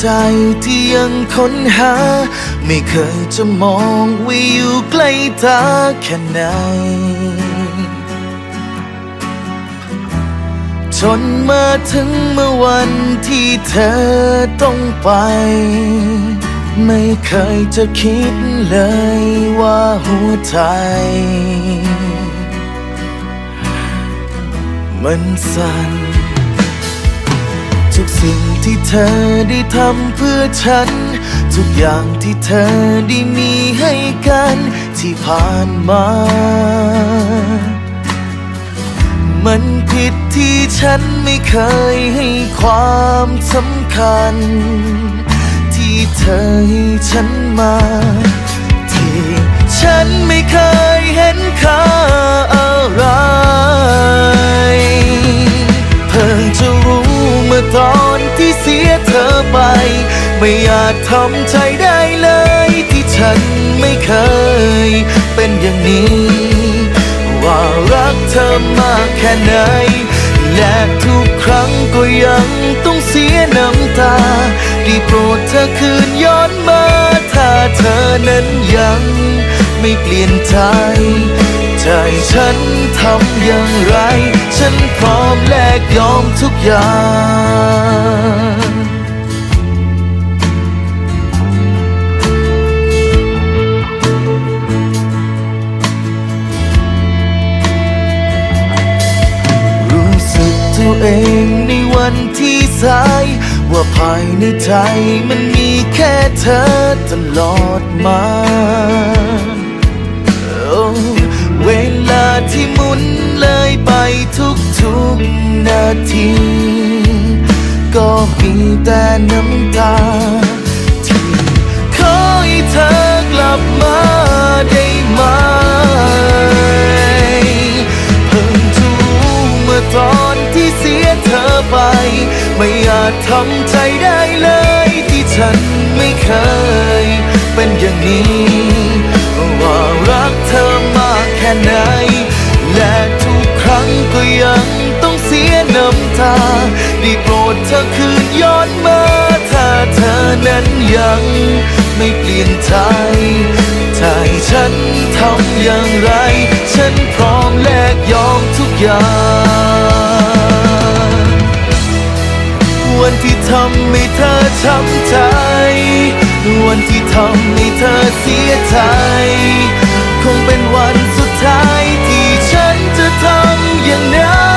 ใจที่ยังค้นหา ไม่เคยจะมองว่าอยู่ใกล้ตาแค่ไหนจนมาถึงเมื่อวันที่เธอต้องไป ไม่เคยจะคิดเลยว่าหัวใจ มันสั่น ทุกสิ่งที่เธอได้ทำเพื่อฉัน ทุกอย่างที่เธอได้มีให้กันที่ผ่านมา มันผิดที่ฉันไม่เคยให้ความสำคัญ ที่เธอให้ฉันมา ไม่อาจทำใจได้เลย ที่ฉันไม่เคย เป็นอย่างนี้ ว่ารักเธอมากแค่ไหน และทุกครั้งก็ยังต้องเสียน้ำตาได้โปรดเธอคืนย้อนมา ถ้าเธอนั้นยังไม่เปลี่ยนใจ ใจฉันทำอย่างไร ฉันพร้อมแลกยอมทุกอย่าง ในวันที่สาย ว่าภายในใจมันมีแค่เธอตลอดมานเวลาที่หมุนเลยไปทุกทุกนาที ก็มีแต่น้ำตาาจทำใจได้เลย ที่ฉันไม่เคย เป็นอย่างนี้ ว่ารักเธอมากแค่ไหน และทุกครั้งก็ยังต้องเสียน้ำตาได้โปรดเธอคืนย้อนมา ถ้าเธอนั้นยังไม่เปลี่ยนใจใจฉันทำอย่างไร ฉันพร้อมแลกยอมทุกอย่าง ให้เธอช้ำใจ วันที่ทำให้เธอเสียใจ คงเป็นวันสุดท้ายที่ฉันจะทำอย่างนั้น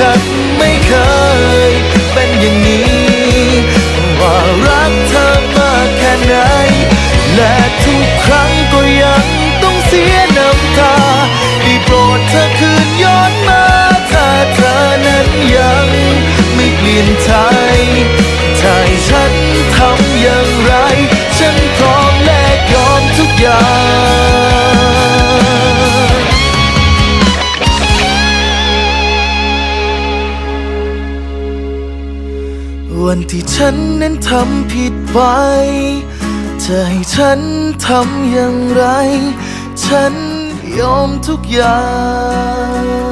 ที่ วันที่ฉันนั้นทำผิดไปจะให้ฉันทำอย่างไร ฉันยอมทุกอย่าง